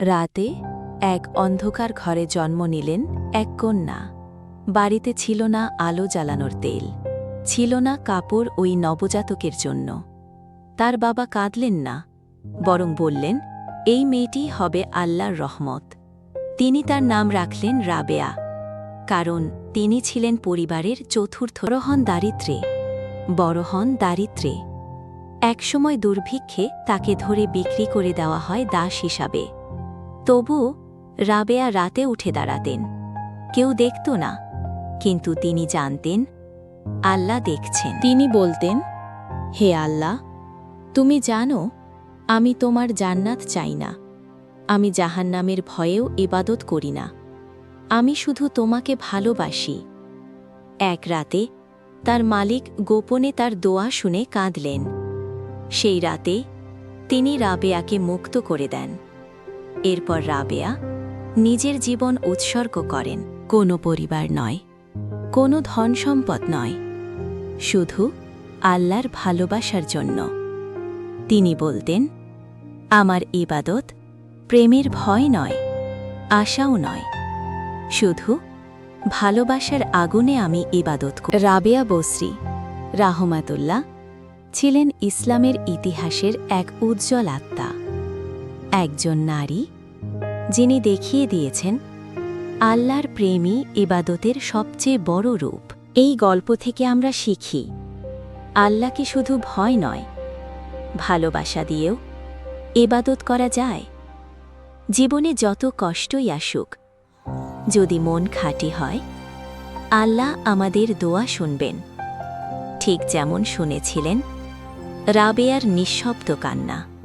রাতে এক অন্ধকার ঘরে জন্ম নিলেন এক কন্যা। বাড়িতে ছিল না আলো জ্বালানোর তেল, ছিল না কাপড় ওই নবজাতকের জন্য। তার বাবা কাঁদলেন না, বরং বললেন, এই মেয়েটি হবে আল্লাহর রহমত। তিনি তার নাম রাখলেন রাবেয়া, কারণ তিনি ছিলেন পরিবারের চতুর্থ হন দারিদ্রে বড় হন দারিদ্রে। একসময় দুর্ভিক্ষে তাকে ধরে বিক্রি করে দেওয়া হয় দাস হিসাবে। তবু রাবেয়া রাতে উঠে দাঁড়াতেন। কেউ দেখত না, কিন্তু তিনি জানতেন, আল্লাহ দেখছেন। তিনি বলতেন, হে আল্লাহ, তুমি জানো, আমি তোমার জান্নাত চাই না। আমি জাহান্নামের ভয়েও ইবাদত করি না। আমি শুধু তোমাকে ভালোবাসি। এক রাতে তার মালিক গোপনে তার দোয়া শুনে কাঁদলেন। সেই রাতে তিনি রাবেয়াকে মুক্ত করে দেন। এরপর রাবেয়া নিজের জীবন উৎসর্গ করেন। কোনো পরিবার নয়, কোনো ধন সম্পদ নয়, শুধু আল্লাহর ভালোবাসার জন্য। তিনি বলতেন, আমার ইবাদত প্রেমের ভয় নয়, আশাও নয়, শুধু ভালোবাসার আগুনে আমি ইবাদত রাবেয়া বসরি রাহমাতুল্লাহ ছিলেন ইসলামের ইতিহাসের এক উজ্জ্বল আত্মা। একজন নারী, যিনি দেখিয়ে দিয়েছেন, আল্লাহর প্রেমই ইবাদতের সবচেয়ে বড় রূপ। এই গল্প থেকে আমরা শিখি, আল্লাহকে শুধু ভয় নয়, ভালোবাসা দিয়েও এবাদত করা যায়। জীবনে যত কষ্টই আসুক, যদি মন খাঁটি হয়, আল্লাহ আমাদের দোয়া শুনবেন। ঠিক যেমন শুনেছিলেন রাবেয়ার নিঃশব্দ কান্না।